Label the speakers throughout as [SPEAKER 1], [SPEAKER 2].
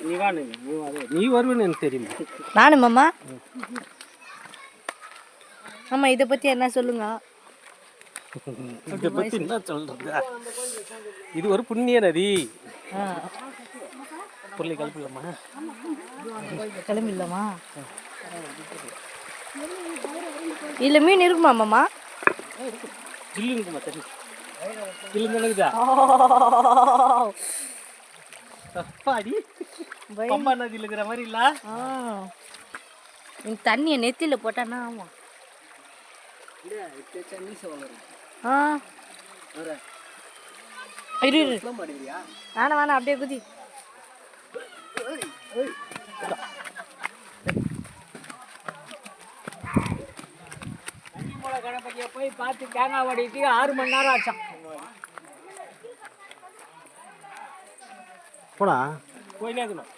[SPEAKER 1] நீ வருவேன்னு எனக்கு தெரியுமா?
[SPEAKER 2] நானும் மாமா. ஆமாம் இதை பற்றி என்ன சொல்லுங்க?
[SPEAKER 1] இதை பற்றி என்ன சொல்றது? இது ஒரு புண்ணிய நதி. பொருளை கலப்பில்லம்மா.
[SPEAKER 2] கிளம்பிடலாமா? இதில் மீன் இருக்குமா மாமா?
[SPEAKER 1] ஜில்லு இருக்குமா தண்ணி ஜில்லு நினைக்குதா அப்பாடி. பம்பா நதியில் இருக்கிற மாதிரி இல்ல?
[SPEAKER 2] இந்த தண்ணியை நெத்தியில் போட்டானா ஆமாம் ஆ. இரு. இரு வேணாம் வேணாம் அப்படியே குதி.
[SPEAKER 3] போய் பார்த்து தேங்காய் வடிக்கிறதுக்கு ஆறு மணி நேரம் ஆச்சான்
[SPEAKER 1] போடா. போயினே இருக்கணும்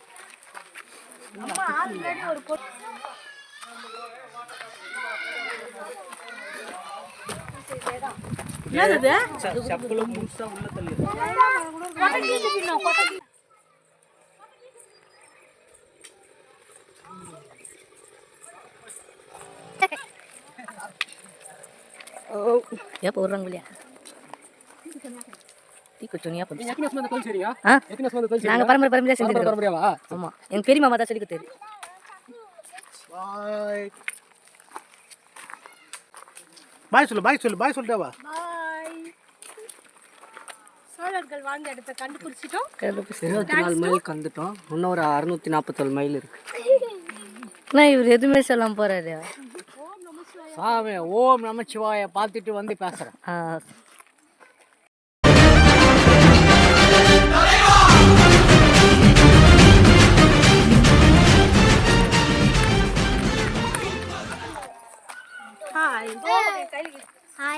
[SPEAKER 2] என்னது?
[SPEAKER 1] ச- சப்பலும் முழுசா உள்ள தள்ளி
[SPEAKER 2] ஏப்போ விட்றாங்க இல்லையா?
[SPEAKER 3] இந்த கோயில்
[SPEAKER 2] நாங்கள் பரம்பரை பரம்பரையாக
[SPEAKER 3] சரி
[SPEAKER 2] செஞ்சுருக்கோம்
[SPEAKER 3] முடியாவா
[SPEAKER 2] ஆமாம் எங்கள் பெரிய மாமா தான் சொல்லி கொடுத்தாரு.
[SPEAKER 1] பாய். சொல்லு பாய் சொல்லு பாய் சொல்லிட்டே வா
[SPEAKER 4] சோழர்கள் வாழ்ந்த இடத்தை கண்டுபிடிச்சிட்டோம்.
[SPEAKER 3] இருபத்தி நாலு மைல் கந்துட்டோம். இன்னும் ஒரு அறுநூத்தி நாற்பத்தேழு மைல் இருக்கு.
[SPEAKER 2] நான் இவர் எதுவுமே சொல்லாம போறாரு.
[SPEAKER 3] சாமி ஓம் நமச்சிவாய பார்த்துட்டு வந்து பேசுறேன்.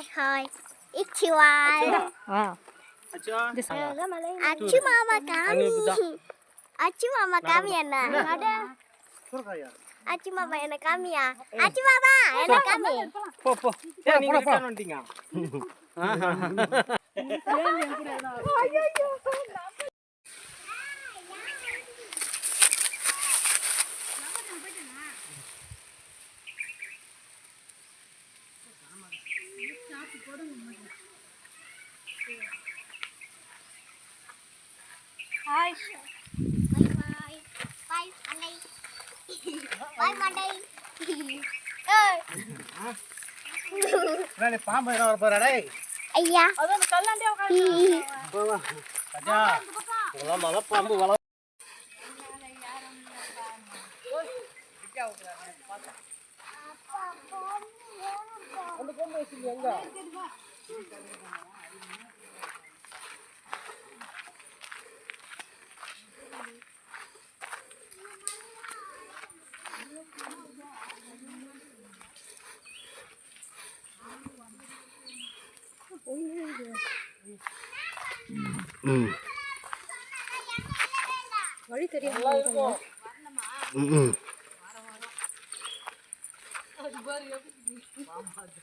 [SPEAKER 4] ஹாய்
[SPEAKER 5] ஹாய் இச்சிவாய்
[SPEAKER 1] அச்சா
[SPEAKER 5] அச்சு மாமா காமி அச்சு மாமா காமி அண்ணா அச்சு மாமா என்ன காமியா அச்சு மாமா என்ன காமி
[SPEAKER 1] போ போ ஏன் நீங்க ரிட்டர்ன் வந்துட்டீங்க
[SPEAKER 4] ஹாய்
[SPEAKER 5] பாய் பாய் அண்ணை பாய் மண்டை
[SPEAKER 1] வேலை பாம்பு என்ன வர போறாடே
[SPEAKER 5] ஐயா.
[SPEAKER 4] அதான் கல்லாண்டே
[SPEAKER 1] அச்சா இதெல்லாம் மலை பாம்பு வள
[SPEAKER 4] வழி தெரியும்
[SPEAKER 3] ஏ புளிமுட்டை பார்த்து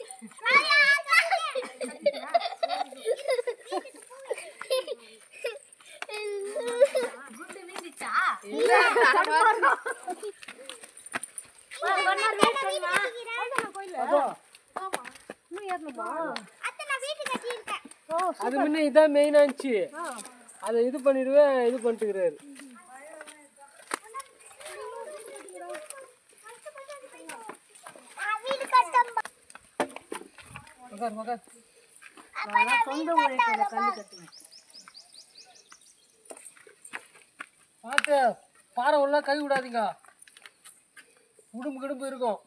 [SPEAKER 3] முன்ன இதான் மெயினா இருந்துச்சு அதை இது பண்ணிடுவேன் இது பண்ணிட்டுக்கிறாரு. உக்கார் உக்கார்.
[SPEAKER 4] சொந்த கண்டு கட்டுவேன்.
[SPEAKER 3] பார்த்து பாறை உள்ள கை விடாதீங்க. உடும்பு கிடும்பு இருக்கும்.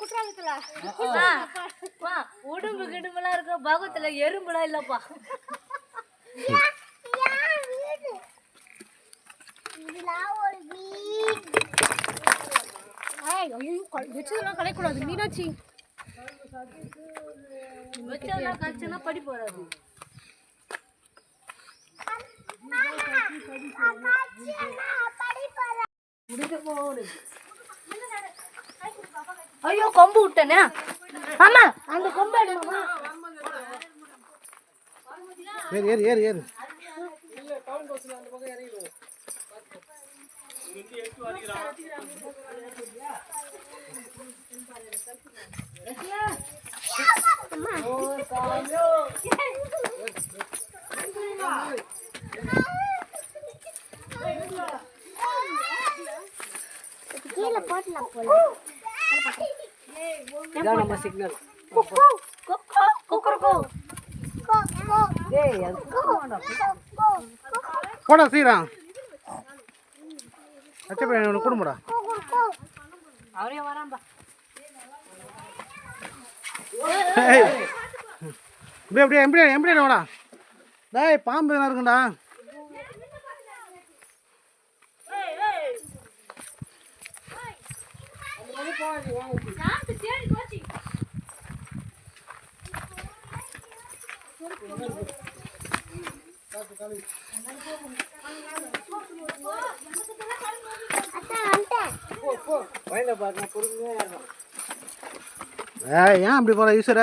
[SPEAKER 4] குற்றாலத்துல
[SPEAKER 2] உடும்பு கிடும்பெல்லாம் இருக்கும் பகத்துல எறும்புலாம் இல்லப்பா.
[SPEAKER 4] வச்சதெல்லாம் கலைக்கூடாது. மீனாட்சி.
[SPEAKER 2] வச்சா கழிச்சுன்னா படி போறாது. ஐயோ கொம்பு விட்டனே. ஆமா. அந்த கொம்பு எடுமா
[SPEAKER 1] ஏறு ஏறு ஏறு ஏறு.
[SPEAKER 3] டவுன் பஸ்ல அந்த பக்கம் இறங்கிடுவோம்
[SPEAKER 5] கீழே போட்டலாம் போல.
[SPEAKER 3] இதான் நம்ம சிக்னல்
[SPEAKER 1] போடா சீக்கிரம் அச்சை பையன் உனக்கு கொடுமுடா
[SPEAKER 2] அவரே வரான்பா
[SPEAKER 1] ஏய். இப்படியே அப்படியே எப்படியே எப்படியே வாடா. டேய் பாம்பு எதனா இருக்குண்டா?
[SPEAKER 3] வயல
[SPEAKER 1] ஏன் அப்படி போற ஈஸ்வர?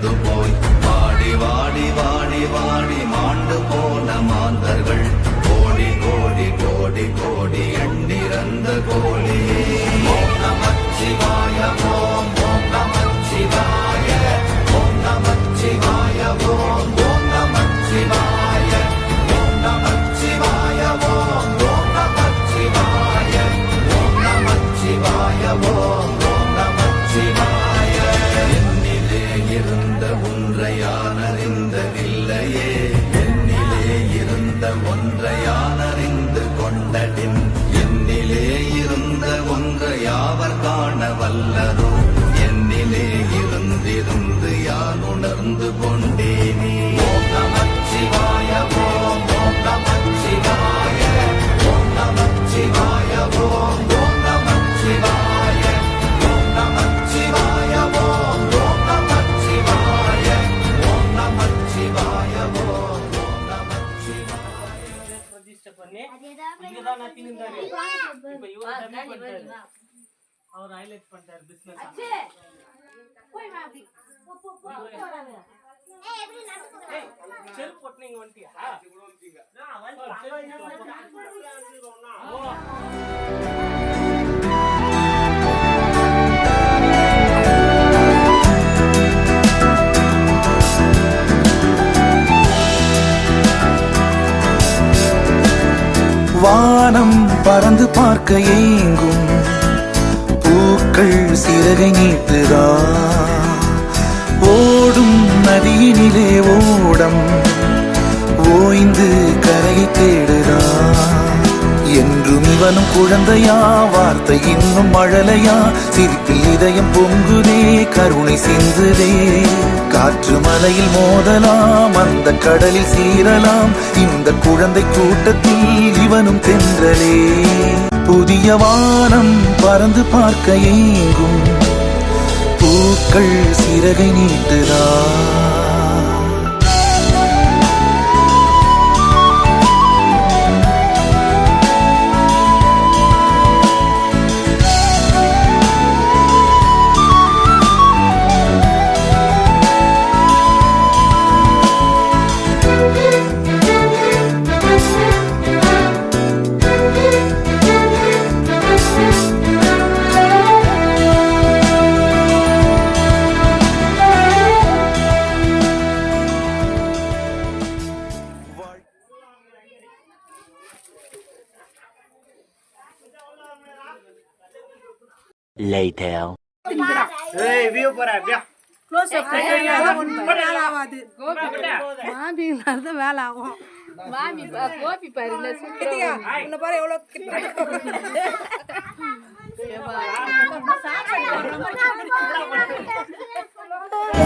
[SPEAKER 6] கழிந்து போய் வாடி வாடி வாடி வாடி மாண்டு போன மாந்தர்கள். கோடி கோடி கோடி கோடி எண்ணிறந்த
[SPEAKER 1] கோடி. ಮ್ಯಾಗಿ ಬಂತಾರೆ ಅವ್ರು ಹೈಲೈಟ್ ಮಾಡ್ತಾರೆ ಬಿಸ್ನೆಸ್ ಅಚ್ಚೆ ಹೋಯ್ ಮ್ಯಾಗಿ చెరుపు కొట్టిన వంటియా వంటి
[SPEAKER 6] வானம் பறந்து பார்க்க ஏங்கும். பூக்கள் சிறகை நீட்டுதா. ஓடும் நதியினிலே ஓடம். ஓய்ந்து கரையை தேடுதா. என்றும் இவனும் குழந்தையா வார்த்தை இன்னும் மழலையா சிரிப்பில் இதயம் பொங்குதே கருணை சிந்துதே. காற்று மலையில் மோதலாம் அந்த கடலில் சீரலாம் இந்த குழந்தை கூட்டத்தில் இவனும் தென்றலே. புதிய வானம் பறந்து பார்க்க ஏங்கும். பூக்கள் சிறகை நீட்டுதான்
[SPEAKER 7] Later.
[SPEAKER 4] மாமியில வேலை ஆகும்
[SPEAKER 2] மாமி கோபி பாரு இல்ல சூப்பரா
[SPEAKER 4] உன்னை பாரு எவ்வளோ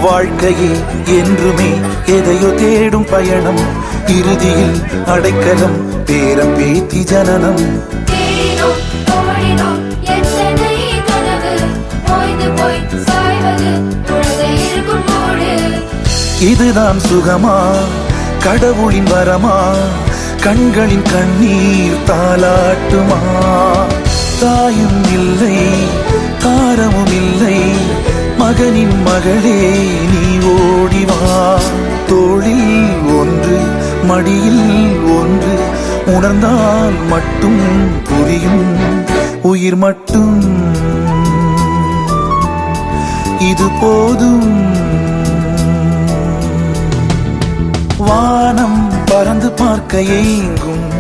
[SPEAKER 6] வாழ்க்கையே என்றுமே எதையோ தேடும் பயணம் இறுதியில் அடைக்கலம் பேரம் பேத்தி ஜனனம் இதுதான் சுகமா? கடவுளின் வரமா? கண்களின் கண்ணீர் தாளாட்டுமா? தாயும் இல்லை தாரமும் இல்லை. மகனின் மகளே நீ ஓடிவா தோளில் ஒன்று மடியில் ஒன்று. உணர்ந்தால் மட்டும் புரியும். உயிர் மட்டும். இது போதும். வானம் பறந்து பார்க்க ஏங்கும்.